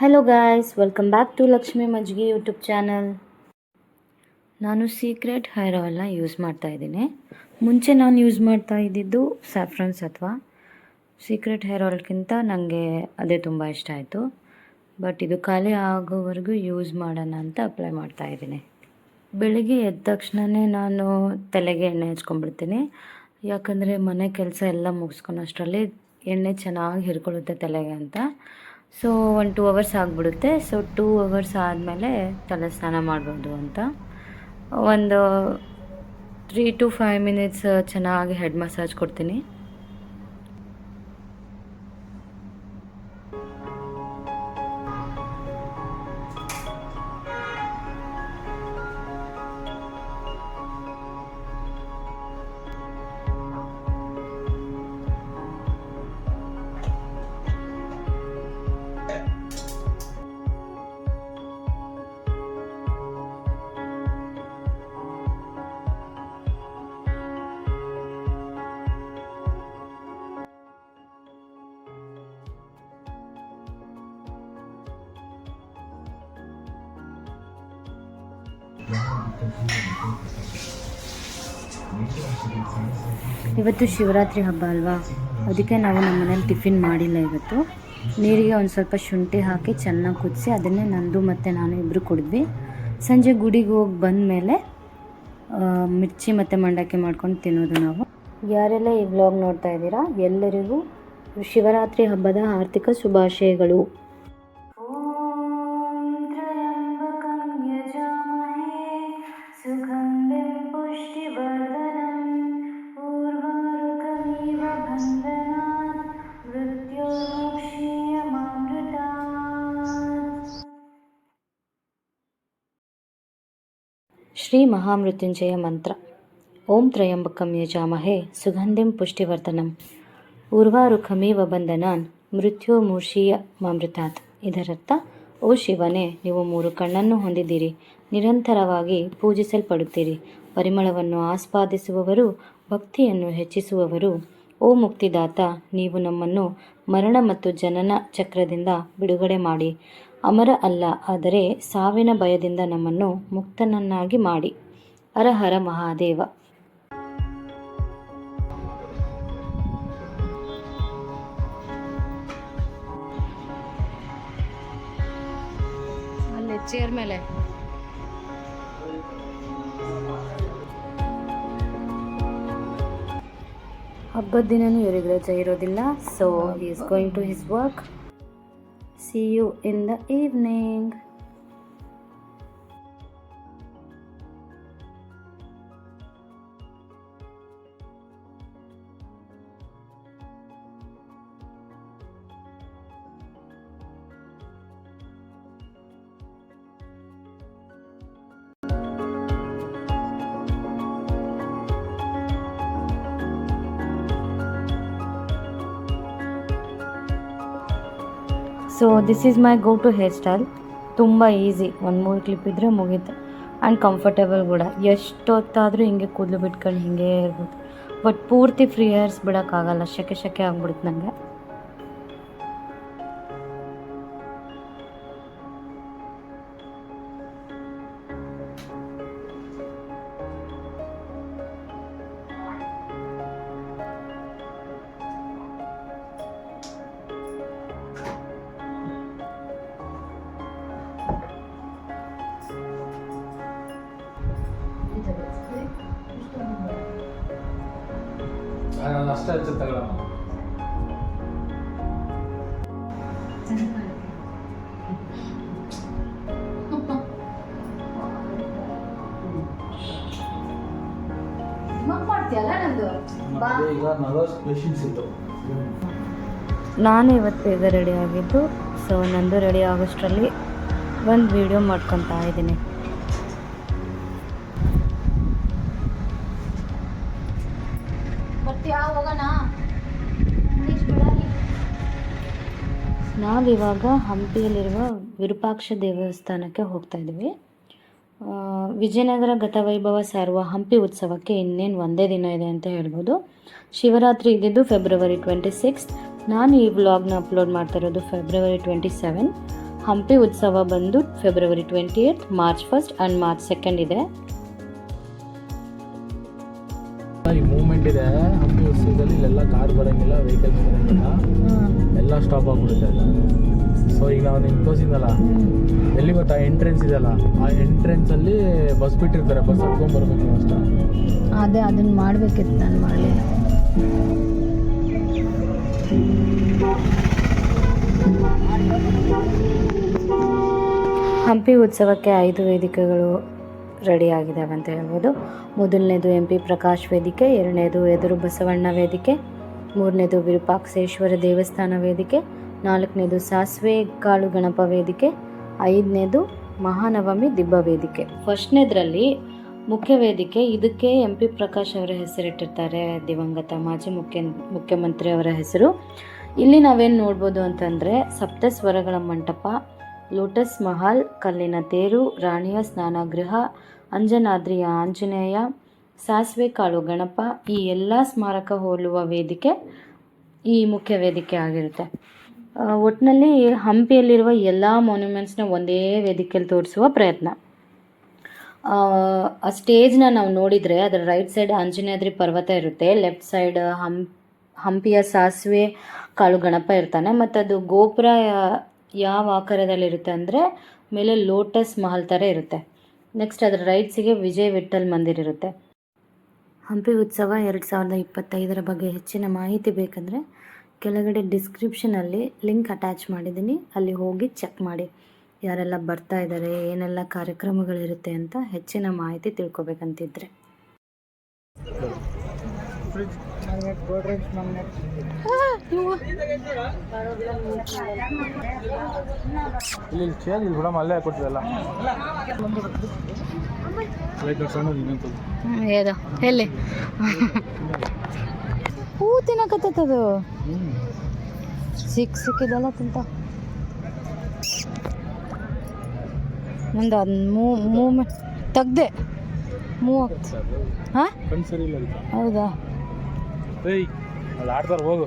Hello guys welcome back to Lakshmi Majgi YouTube channel ನಾನು secret hair ಆಯಿಲ್ನ use ಮಾಡ್ತಾ ಇದ್ದೀನಿ. ಮುಂಚೆ ನಾನು ಯೂಸ್ ಮಾಡ್ತಾ ಇದ್ದಿದ್ದು ಸ್ಯಾಫ್ರನ್ಸ್ ಅಥವಾ ಸೀಕ್ರೆಟ್ ಹೇರ್ ಆಯಿಲ್ಗಿಂತ ನನಗೆ ಅದೇ ತುಂಬ ಇಷ್ಟ ಆಯಿತು. ಬಟ್ ಇದು ಖಾಲಿ ಆಗೋವರೆಗೂ ಯೂಸ್ ಮಾಡೋಣ ಅಂತ ಅಪ್ಲೈ ಮಾಡ್ತಾ ಇದ್ದೀನಿ. ಬೆಳಿಗ್ಗೆ ಎದ್ದ ತಕ್ಷಣವೇ ನಾನು ತಲೆಗೆ ಎಣ್ಣೆ ಹಚ್ಕೊಂಡ್ಬಿಡ್ತೀನಿ. ಯಾಕಂದರೆ ಮನೆ ಕೆಲಸ ಎಲ್ಲ ಮುಗಿಸ್ಕೊಳೋಷ್ಟರಲ್ಲಿ ಎಣ್ಣೆ ಚೆನ್ನಾಗಿ ಹಿಡ್ಕೊಳ್ಳುತ್ತೆ ತಲೆಗೆ ಅಂತ. ಸೊ ಒಂದು ಟೂ ಅವರ್ಸ್ ಆಗಿಬಿಡುತ್ತೆ. ಸೊ ಟೂ ಅವರ್ಸ್ ಆದಮೇಲೆ ತಲೆ ಸ್ನಾನ ಮಾಡ್ಬೋದು ಅಂತ. ಒಂದು ತ್ರೀ ಟು ಫೈವ್ ಮಿನಿಟ್ಸ್ ಚೆನ್ನಾಗಿ ಹೆಡ್ ಮಸಾಜ್ ಕೊಡ್ತೀನಿ. ಇವತ್ತು ಶಿವರಾತ್ರಿ ಹಬ್ಬ ಅಲ್ವಾ? ಅದಕ್ಕೆ ನಾವು ನಮ್ಮ ಮನೇಲಿ ಟಿಫಿನ್ ಮಾಡಿಲ್ಲ ಇವತ್ತು. ನೀರಿಗೆ ಒಂದು ಸ್ವಲ್ಪ ಶುಂಠಿ ಹಾಕಿ ಚೆನ್ನಾಗಿ ಕುದಿಸಿ ಅದನ್ನೇ ನಂದು ಮತ್ತು ನಾನು ಇಬ್ಬರು ಕುಡಿದ್ವಿ. ಸಂಜೆ ಗುಡಿಗೆ ಹೋಗಿ ಬಂದಮೇಲೆ ಮಿರ್ಚಿ ಮತ್ತು ಮಂಡಕ್ಕಿ ಮಾಡ್ಕೊಂಡು ತಿನ್ನೋದು ನಾವು. ಯಾರೆಲ್ಲ ಈ ವ್ಲಾಗ್ ನೋಡ್ತಾ ಇದ್ದೀರಾ? ಎಲ್ಲರಿಗೂ ಶಿವರಾತ್ರಿ ಹಬ್ಬದ ಆರ್ಥಿಕ ಶುಭಾಶಯಗಳು. ಮಹಾಮೃತ್ಯುಂಜಯ ಮಂತ್ರ. ಓಂ ತ್ರಯಂಬಕಂ ಯಜಾಮಹೇ ಸುಗಂಧಿಂ ಪುಷ್ಟಿವರ್ಧನಂ. ಉರ್ವಾರುಖಮೇವ ಬಂಧನಾನ್ ಮೃತ್ಯೋ ಮೂರ್ಷೀಯ ಮಾಮೃತಾತ್. ಇದರರ್ಥ, ಓ ಶಿವನೇ, ನೀವು ಮೂರು ಕಣ್ಣನ್ನು ಹೊಂದಿದ್ದೀರಿ. ನಿರಂತರವಾಗಿ ಪೂಜಿಸಲ್ಪಡುತ್ತೀರಿ. ಪರಿಮಳವನ್ನು ಆಸ್ವಾದಿಸುವವರು ಭಕ್ತಿಯನ್ನು ಹೆಚ್ಚಿಸುವವರು. ಓ ಮುಕ್ತಿದಾತ, ನೀವು ನಮ್ಮನ್ನು ಮರಣ ಮತ್ತು ಜನನ ಚಕ್ರದಿಂದ ಬಿಡುಗಡೆ ಮಾಡಿ. ಅಮರ ಅಲ್ಲ, ಆದರೆ ಸಾವಿನ ಭಯದಿಂದ ನಮ್ಮನ್ನು ಮುಕ್ತನನ್ನಾಗಿ ಮಾಡಿ. ಹರ ಹರ ಮಹಾದೇವ. ಅಲ್ಲಿ ಚೇರ್ ಮೇಲೆ. ಹಬ್ಬದ ದಿನನೂ ಇವ್ರಿಗೆ ರಜೆ ಇರೋದಿಲ್ಲ. So is going to his work see you in the evening so this is my go to hair style ತುಂಬ ಈಸಿ ಒಂದು ಮೂರು ಕ್ಲಿಪ್ ಇದ್ದರೆ ಮುಗೀತು. ಆ್ಯಂಡ್ ಕಂಫರ್ಟೇಬಲ್ ಕೂಡ. ಎಷ್ಟೊತ್ತಾದರೂ ಹಿಂಗೆ ಕೂದಲು ಬಿಟ್ಕೊಂಡು ಹಿಂಗೆ ಇರ್ಬೋದು. ಬಟ್ ಪೂರ್ತಿ ಫ್ರೀ ಹೇರ್ಸ್ ಬಿಡೋಕ್ಕಾಗಲ್ಲ. ಶೆಕೆ ಶೆಕೆ ಆಗ್ಬಿಡುತ್ತೆ ನನಗೆ ನಾನು ಅಷ್ಟೇ ಹಚ್ಚು ತಗೊಳ್ಳೋಣ. ಈಗ ನಾನು ಇವತ್ತು ಬೇಗ ರೆಡಿ ಆಗಿದ್ದು ಸೊ ನಂದು ರೆಡಿ ಆಗೋಷ್ಟರಲ್ಲಿ ಒಂದು ವಿಡಿಯೋ ಮಾಡ್ಕೊತಾ ಇದ್ದೀನಿ. ನಾವಿವಾಗ ಹಂಪಿಯಲ್ಲಿರುವ ವಿರೂಪಾಕ್ಷ ದೇವಸ್ಥಾನಕ್ಕೆ ಹೋಗ್ತಾ ಇದ್ದೀವಿ ವಿಜಯನಗರ ಗತವೈಭವ ಸಾರುವ ಹಂಪಿ ಉತ್ಸವಕ್ಕೆ ಇನ್ನೇನು ಒಂದೇ ದಿನ ಇದೆ ಅಂತ ಹೇಳ್ಬೋದು. ಶಿವರಾತ್ರಿ ಇದ್ದಿದ್ದು ಫೆಬ್ರವರಿ ಟ್ವೆಂಟಿ ಸಿಕ್ಸ್ ನಾನು ಈ ವ್ಲಾಗ್ನ ಅಪ್ಲೋಡ್ ಮಾಡ್ತಾ ಇರೋದು ಫೆಬ್ರವರಿ ಟ್ವೆಂಟಿ ಸೆವೆನ್ ಹಂಪಿ ಉತ್ಸವ ಬಂದು February twenty eighth March first and March second ಇದೆ. ಈ ಮೂವ್ಮೆಂಟ್ ಇದೆ. ಹಂಪಿ ಉತ್ಸವದಲ್ಲಿ ಇಲ್ಲೆಲ್ಲ ಕಾರ್ ಬರೋಂಗಿಲ್ಲ ವೆಹಿಕಲ್ಸ್ ಬರೋಂಗಿಲ್ಲ. ಎಲ್ಲ ಸ್ಟಾಪ್ ಆಗ್ಬಿಡುತ್ತೆ ಸೊ ಈಗ ನಾವು ನಿಮ್ಗೆ ತೋರಿಸಿದ್ನಲ್ಲ ಎಲ್ಲಿ ಗೊತ್ತಾ ಎಂಟ್ರೆನ್ಸ್ ಇದೆಯಲ್ಲ ಆ ಎಂಟ್ರೆನ್ಸಲ್ಲಿ ಬಸ್ ಬಿಟ್ಟಿರ್ತಾರೆ ಬಸ್ ಹತ್ಕೊಂಡು ಬರ್ಬೇಕು ಅಷ್ಟೇ. ಅದೇ ಅದನ್ನು ಮಾಡಬೇಕಿತ್ತು ನಾನು ಮಾಡಲಿ ಹಂಪಿ ಉತ್ಸವಕ್ಕೆ ಐದು ವೇದಿಕೆಗಳು. ರೆಡಿಯಾಗಿದ್ದಾವೆ ಅಂತ ಹೇಳ್ಬೋದು. ಮೊದಲನೇದು ಎಂ ಪಿ ಪ್ರಕಾಶ್ ವೇದಿಕೆ, ಎರಡನೇದು ಎದುರು ಬಸವಣ್ಣ ವೇದಿಕೆ, ಮೂರನೇದು ವಿರೂಪಾಕ್ಷೇಶ್ವರ ದೇವಸ್ಥಾನ ವೇದಿಕೆ, ನಾಲ್ಕನೇದು ಸಾಸಿವೆ ಕಾಳು ಗಣಪ ವೇದಿಕೆ, ಐದನೇದು ಮಹಾನವಮಿ ದಿಬ್ಬ ವೇದಿಕೆ. ಫಸ್ಟ್ನೇದ್ರಲ್ಲಿ ಮುಖ್ಯ ವೇದಿಕೆ, ಇದಕ್ಕೆ ಎಂ ಪಿ ಪ್ರಕಾಶ್ ಅವರ ಹೆಸರಿಟ್ಟಿರ್ತಾರೆ ದಿವಂಗತ, ಮಾಜಿ ಮುಖ್ಯ, ಮುಖ್ಯಮಂತ್ರಿ ಅವರ ಹೆಸರು. ಇಲ್ಲಿ ನಾವೇನು ನೋಡ್ಬೋದು ಅಂತಂದರೆ ಸಪ್ತಸ್ವರಗಳ ಮಂಟಪ ಲೋಟಸ್ ಮಹಲ್ ಕಲ್ಲಿನ ತೇರು ರಾಣಿಯ ಸ್ನಾನಗೃಹ ಅಂಜನಾದ್ರಿಯ ಆಂಜನೇಯ ಸಾಸಿವೆ ಕಾಳು ಗಣಪ ಈ ಎಲ್ಲ ಸ್ಮಾರಕ ಹೋಲುವ ವೇದಿಕೆ ಈ ಮುಖ್ಯ ವೇದಿಕೆ ಆಗಿರುತ್ತೆ. ಒಟ್ಟಿನಲ್ಲಿ ಹಂಪಿಯಲ್ಲಿರುವ ಎಲ್ಲ ಮಾನ್ಯುಮೆಂಟ್ಸ್ನ ಒಂದೇ ವೇದಿಕೆಯಲ್ಲಿ ತೋರಿಸುವ ಪ್ರಯತ್ನ. ಆ, ಸ್ಟೇಜ್ನ ನಾವು ನೋಡಿದರೆ ಅದರ ರೈಟ್ ಸೈಡ್ ಆಂಜನೇಯದ್ರಿ ಪರ್ವತ ಇರುತ್ತೆ ಲೆಫ್ಟ್ ಸೈಡ್ ಹಂ ಹಂಪಿಯ ಸಾಸಿವೆ ಕಾಳು ಗಣಪ ಇರ್ತಾನೆ ಮತ್ತು ಅದು ಗೋಪುರ ಯಾವ ಆಕಾರದಲ್ಲಿರುತ್ತೆ ಅಂದರೆ ಮೇಲೆ ಲೋಟಸ್ ಮಹಲ್ ಥರ ಇರುತ್ತೆ. ನೆಕ್ಸ್ಟ್ ಅದರ ರೈಟ್ಸಿಗೆ ವಿಜಯ್ ವಿಠಲ್ ಮಂದಿರ್ ಇರುತ್ತೆ. ಹಂಪಿ ಉತ್ಸವ ಎರಡು ಸಾವಿರದ ಇಪ್ಪತ್ತೈದರ ಬಗ್ಗೆ ಹೆಚ್ಚಿನ ಮಾಹಿತಿ ಬೇಕಂದರೆ ಕೆಳಗಡೆ ಡಿಸ್ಕ್ರಿಪ್ಷನಲ್ಲಿ ಲಿಂಕ್ ಅಟ್ಯಾಚ್ ಮಾಡಿದ್ದೀನಿ. ಅಲ್ಲಿ ಹೋಗಿ ಚೆಕ್ ಮಾಡಿ. ಯಾರೆಲ್ಲ ಬರ್ತಾ ಇದ್ದಾರೆ ಏನೆಲ್ಲ ಕಾರ್ಯಕ್ರಮಗಳಿರುತ್ತೆ ಅಂತ ಹೆಚ್ಚಿನ ಮಾಹಿತಿ ತಿಳ್ಕೊಬೇಕಂತಿದ್ರೆ. ಇಲ್ಲಿ ಚೇಂಜ್ ಇಲ್ಲಿ ಬಿಡಮ್ಮ ಅಲ್ಲೇ ಹಾಕೊಟ್ಟಿದಲ್ಲ ಏದ ಎಲ್ಲಿ ಹೂ ತಿನ್ನಕತ್ತದು ಸಿಕ್ ಸಿಕ್ಕಿದೆಲ್ಲ ತಿಂತ. ಮುಂದೆ ಅದು ಮೂ ಮೂವ್ಮೆಂಟ್ ತೆಗ್ದೆ. ಮೂವ್ ಆಗ್ತ ಹಾಂ? ಹೌದಾ? ಹೋಗು.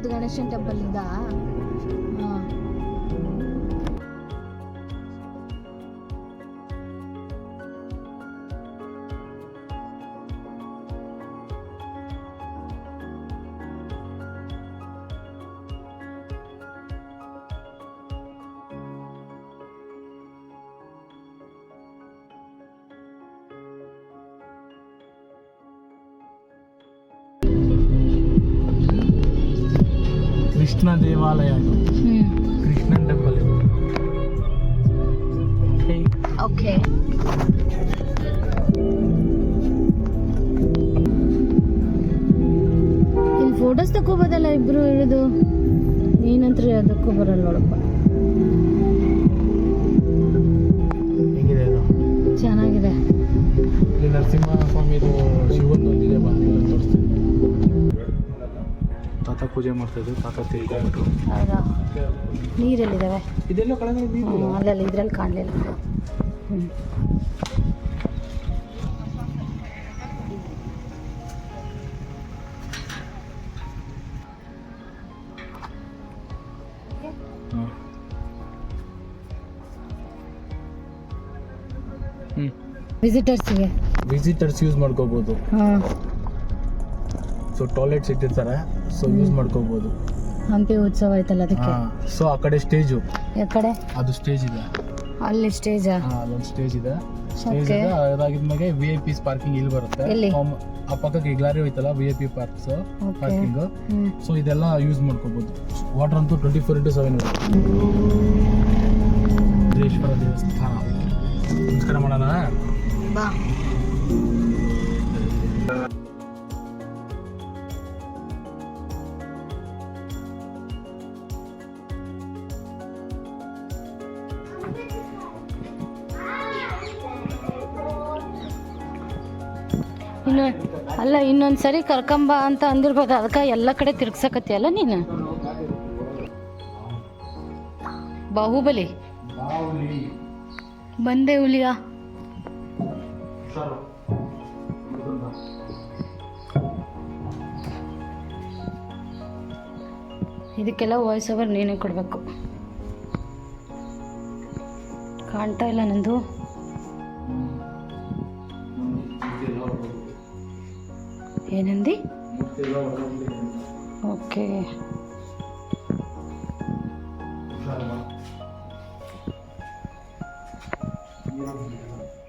ಯಾವುದು ಗಣೇಶನ್ ಟೆಂಪಲ್ ಇಂದ ಹಾಂ. ಕೃಷ್ಣ ದೇವಾಲಯ ಇದು. ಕೃಷ್ಣನ್ ಟೆಂಪಲ್ ಇದು. ಓಕೆ ಇಲ್ಲಿ ಫೋಟೋಸ್ ತಗೋಬೋದಲ್ಲ ಇಬ್ರು ಇಳಿದು ನೀನಂತ್ರ ಅದಕ್ಕೂ ಬರಲ್ಲ ಪೂಜೆ ಮಾಡ್ತಾ ಇದ್ರು ತಾತ ತೀರ್ಕೊಂಡ್ಬಿಟ್ರು ಹೌದಾ? ನೀರೆಲ್ಲಿದ್ದಾವೆ ಇದೆಲ್ಲ ಕಳೆದ ನೀರು ಹ್ಞೂ ಅಲ್ಲಲ್ಲಿ ಇದ್ರಲ್ಲಿ ಕಾಣಲಿಲ್ಲ. ಹ್ಞೂ ವಿಸಿಟರ್ಸ್ಗೆ ವಿಸಿಟರ್ಸ್ ಯೂಸ್ ಮಾಡ್ಕೋಬೋದು. ಹಾಂ. ಸೊ ಟಾಯ್ಲೆಟ್ಸ್ ಇಟ್ಟಿರ್ತಾರೆ. ಸೊ ಯೂಸ್ ಮಾಡ್ಕೋಬಹುದು ಹಂಪಿ ಉತ್ಸವ ಐತಲ್ಲ ಅದಕ್ಕೆ? ಸೊ ಆ ಕಡೆ ಸ್ಟೇಜು ಕಡೆ? ಅದು ಸ್ಟೇಜ್ ಇದೆ. ಅಲ್ಲಿ ಸ್ಟೇಜ್ ಅಲ್ಲೊಂದು ಸ್ಟೇಜ್ ಇದೆ. ಸ್ಟೇಜ್. ಇದೆ ಅದಾಗಿದ್ಮೇಲೆ ವಿ ಐ ಪಿಸ್ ಪಾರ್ಕಿಂಗ್ ಇಲ್ಲಿ ಬರುತ್ತೆ? ಆ ಪಕ್ಕಕ್ಕೆ ಇಗ್ಲಾರಿ ಹೋಯ್ತಲ್ಲ V I P parks parking so ಇದೆಲ್ಲ ಯೂಸ್ ಮಾಡ್ಕೋಬಹುದು ವಾಟರ್ ಅಂತೂ ಟ್ವೆಂಟಿ ಫೋರ್ ಇಂಟು ಸೆವೆನ್ ದೇಶ್ವರ ದೇವಸ್ಥಾನ. ನಮಸ್ಕಾರ ಮಾಡೋಣ. ಬಾ. ಇನ್ನು ಅಲ್ಲ, ಇನ್ನೊಂದು ಸರಿ ಕರ್ಕೊಂಬ ಅಂತ ಅಂದಿರ್ಬೋದು, ಅದಕ್ಕೆ ಎಲ್ಲ ಕಡೆ ತಿರ್ಗ್ಸಕತ್ತೀಯಲ್ಲ ನೀನು? ಬಾಹುಬಲಿ. ಬಂದೆ ಹುಲಿಯ. ಇದಕ್ಕೆಲ್ಲ ವಾಯ್ಸ್ ಓವರ್ ನೀನೇ ಕೊಡಬೇಕು. ಕಾಣ್ತಾ ಇಲ್ಲ ನಂದು ಏನಂದಿ ಓಕೆ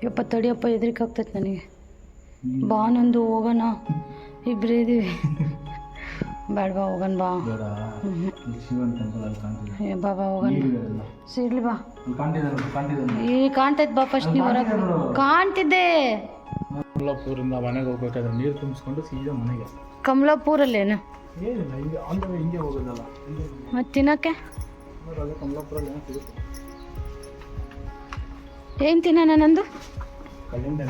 ಯಪ್ಪ ತಡಿಯಪ್ಪ ಹೆದ್ರಿಕೆ ಆಗ್ತೈತೆ ನನಗೆ ಬಾ ನಂದು ಹೋಗೋಣ ಇಬ್ಬರೇ ಇದೀವಿ ಬೇಡ. ಬಾ ಹೋಗನ್. ಬಾ. ಬಾಬಾ ಹೋಗನ್ ಏ ಬಾ. ಈ ಕಾಣ್ತೈತ್ ಬಾ ಫಸ್ಟ್ ನೀವು ಹೊರಗೆ ಕಾಣ್ತಿದ್ದೆ. ಕಮಲಾಪುರಿಂದ ಮನೆಗೆ ಹೋಗ್ಬೇಕಾದ್ರೆ ನೀರು ತುಂಬಿಸ್ಕೊಂಡು ಸೀದಾ ಮನೆಗೆ. ಕಮಲಾಪುರಲ್ಲೇನು? ಏನಿಲ್ಲ ಹಿಂಗೆ ಅಂದ್ರೆ ಹಿಂಗೆ ಹೋಗೋದಲ್ಲ. ಹಿಂಗೆ ಮತ್ತೆ ತಿನ್ನಕ್ಕೆ? ಏನು ತಿನ್ನೋಣ ನಂದು? ಕಲ್ಲಿಂದ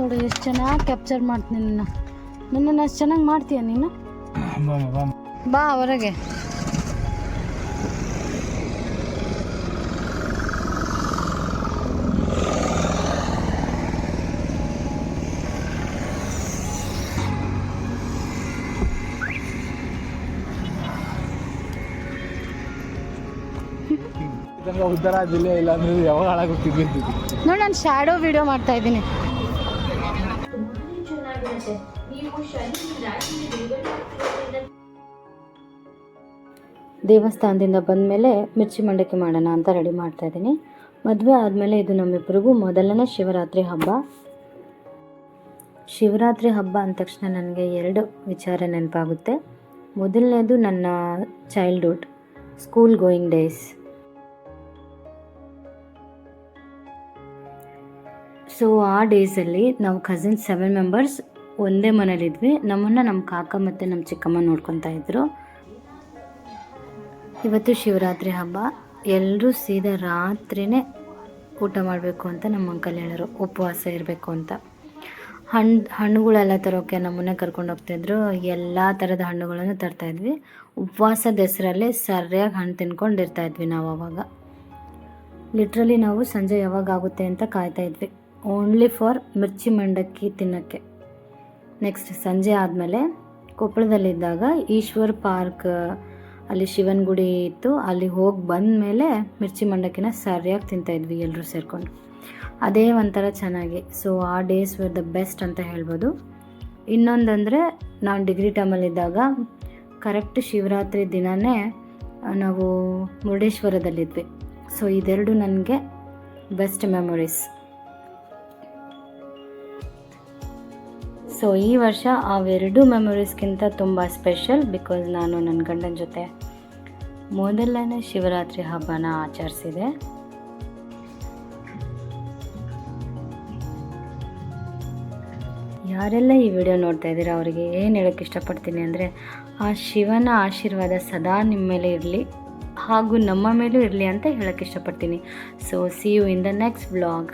ನೋಡು ಎಷ್ಟು ಚೆನ್ನಾಗಿ ಕ್ಯಾಪ್ಚರ್ ಮಾಡ್ತೀನಿ ನಿನ್ನ. ನನ್ನನ್ನು ಅಷ್ಟು ಚೆನ್ನಾಗಿ ಮಾಡ್ತೀಯ ನೀನು? ಬಾ ಹೊರಗೆ. ಉದ್ದಾರ ಉದ್ಧಾರ ಆಗಿಲ್ಲ ಇಲ್ಲ ಅಂದ್ರೆ ಯಾವಾಗ ಹಾಳಾಗೋಗ್ತಿದ್ವಿ? ನೋಡಿ ನಾನು ಶ್ಯಾಡೋ ವಿಡಿಯೋ ಮಾಡ್ತಾ ಇದ್ದೀನಿ. ದೇವಸ್ಥಾನದಿಂದ ಬಂದ ಮೇಲೆ ಮಿರ್ಚಿ ಮಂಡಕ್ಕಿ ಮಾಡೋಣ ಅಂತ ರೆಡಿ ಮಾಡ್ತಾ ಇದ್ದೀನಿ. ಮದುವೆ ಆದಮೇಲೆ ಇದು ನಮ್ಮಿಬ್ಬರಿಗೂ ಮೊದಲನೇ ಶಿವರಾತ್ರಿ ಹಬ್ಬ. ಶಿವರಾತ್ರಿ ಹಬ್ಬ ಅಂದ ತಕ್ಷಣ ನನಗೆ ಎರಡು ವಿಚಾರ ನೆನಪಾಗುತ್ತೆ. ಮೊದಲನೇದು ನನ್ನ childhood school going days so ಆ ಡೇಸಲ್ಲಿ ನಾವು ಕಸಿನ್ಸ್ ಸೆವೆನ್ ಮೆಂಬರ್ಸ್ ಒಂದೇ ಮನೇಲಿದ್ವಿ ನಮ್ಮನ್ನು ನಮ್ಮ ಕಾಕ ಮತ್ತು ನಮ್ಮ ಚಿಕ್ಕಮ್ಮ ನೋಡ್ಕೊತಾ ಇದ್ದರು ಇವತ್ತು ಶಿವರಾತ್ರಿ ಹಬ್ಬ. ಎಲ್ಲರೂ ಸೀದಾ ರಾತ್ರಿನೇ ಊಟ ಮಾಡಬೇಕು ಅಂತ ನಮ್ಮ ಅಂಕಲ್ ಹೇಳೋರು. ಉಪವಾಸ ಇರಬೇಕು ಅಂತ. ಹಣ್ಣು ಹಣ್ಣುಗಳೆಲ್ಲ ತರೋಕ್ಕೆ ನಮ್ಮನ್ನೇ ಕರ್ಕೊಂಡು ಹೋಗ್ತಾಯಿದ್ರು ಎಲ್ಲ ಥರದ ಹಣ್ಣುಗಳನ್ನು ತರ್ತಾಯಿದ್ವಿ ಉಪವಾಸದ ಹೆಸರಲ್ಲೇ ಸರಿಯಾಗಿ ಹಣ್ಣು ತಿನ್ಕೊಂಡು ಇರ್ತಾಯಿದ್ವಿ ನಾವು ಅವಾಗ. ಲಿಟ್ರಲಿ ನಾವು ಸಂಜೆ ಯಾವಾಗ ಆಗುತ್ತೆ ಅಂತ ಕಾಯ್ತಾ ಇದ್ವಿ. ಓನ್ಲಿ ಫಾರ್ ಮಿರ್ಚಿ ಮಂಡಕ್ಕಿ ತಿನ್ನೋಕ್ಕೆ. ನೆಕ್ಸ್ಟ್ ಸಂಜೆ ಆದಮೇಲೆ ಕೊಪ್ಪಳದಲ್ಲಿದ್ದಾಗ ಈಶ್ವರ್ ಪಾರ್ಕ್, ಅಲ್ಲಿ ಶಿವನ ಗುಡಿ ಇತ್ತು. ಅಲ್ಲಿ ಹೋಗಿ ಬಂದ ಮೇಲೆ ಮಿರ್ಚಿ ಮಂಡಕ್ಕಿನ ಸರಿಯಾಗಿ ತಿಂತಾಯಿದ್ವಿ ಎಲ್ಲರೂ ಸೇರಿಕೊಂಡು. ಅದೇ ಒಂಥರ ಚೆನ್ನಾಗಿ. ಸೊ ಆ ಡೇಸ್ ವರ್ ದ ಬೆಸ್ಟ್ ಅಂತ ಹೇಳ್ಬೋದು. ಇನ್ನೊಂದಂದರೆ, ನಾನು ಡಿಗ್ರಿ ಟೈಮಲ್ಲಿದ್ದಾಗ ಕರೆಕ್ಟ್ ಶಿವರಾತ್ರಿ ದಿನವೇ ನಾವು ಮುರುಡೇಶ್ವರದಲ್ಲಿದ್ವಿ. ಸೊ ಇದೆರಡು ನನಗೆ ಬೆಸ್ಟ್ ಮೆಮೊರೀಸ್ ಸೊ ಈ ವರ್ಷ ಅವೆರಡು ಮೆಮೊರೀಸ್ಗಿಂತ ತುಂಬ ಸ್ಪೆಷಲ್ ಬಿಕಾಸ್ ನಾನು ನನ್ನ ಗಂಡನ ಜೊತೆ ಮೊದಲನೇ ಶಿವರಾತ್ರಿ ಹಬ್ಬನ ಆಚರಿಸಿದೆ. ಯಾರೆಲ್ಲ ಈ ವಿಡಿಯೋ ನೋಡ್ತಾ ಇದ್ದೀರಾ, ಅವರಿಗೆ ಏನು ಹೇಳೋಕ್ಕೆ ಇಷ್ಟಪಡ್ತೀನಿ ಅಂದರೆ, ಆ ಶಿವನ ಆಶೀರ್ವಾದ ಸದಾ ನಿಮ್ಮ ಮೇಲೆ ಇರಲಿ ಹಾಗೂ ನಮ್ಮ ಮೇಲೂ ಇರಲಿ ಅಂತ ಹೇಳೋಕ್ಕೆ ಇಷ್ಟಪಡ್ತೀನಿ. So see you in the next vlog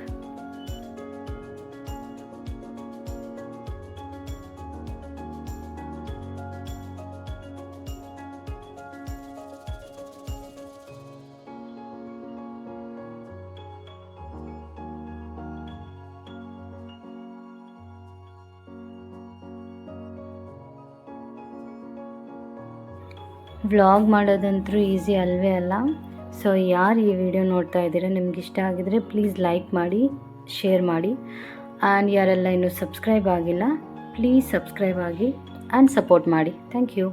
vlog ಮಾಡೋದಂತೂ easy ಅಲ್ವೇ ಅಲ್ಲ. ಸೊ ಯಾರು ಈ ವಿಡಿಯೋ ನೋಡ್ತಾ ಇದ್ದೀರಾ, ನಿಮ್ಗೆ ಇಷ್ಟ ಆಗಿದರೆ ಪ್ಲೀಸ್ ಲೈಕ್ ಮಾಡಿ ಶೇರ್ ಮಾಡಿ. ಆ್ಯಂಡ್ ಯಾರೆಲ್ಲ ಇನ್ನೂ ಸಬ್ಸ್ಕ್ರೈಬ್ ಆಗಿಲ್ಲ ಪ್ಲೀಸ್ ಸಬ್ಸ್ಕ್ರೈಬ್ ಆಗಿ ಆ್ಯಂಡ್ ಸಪೋರ್ಟ್ ಮಾಡಿ. Thank you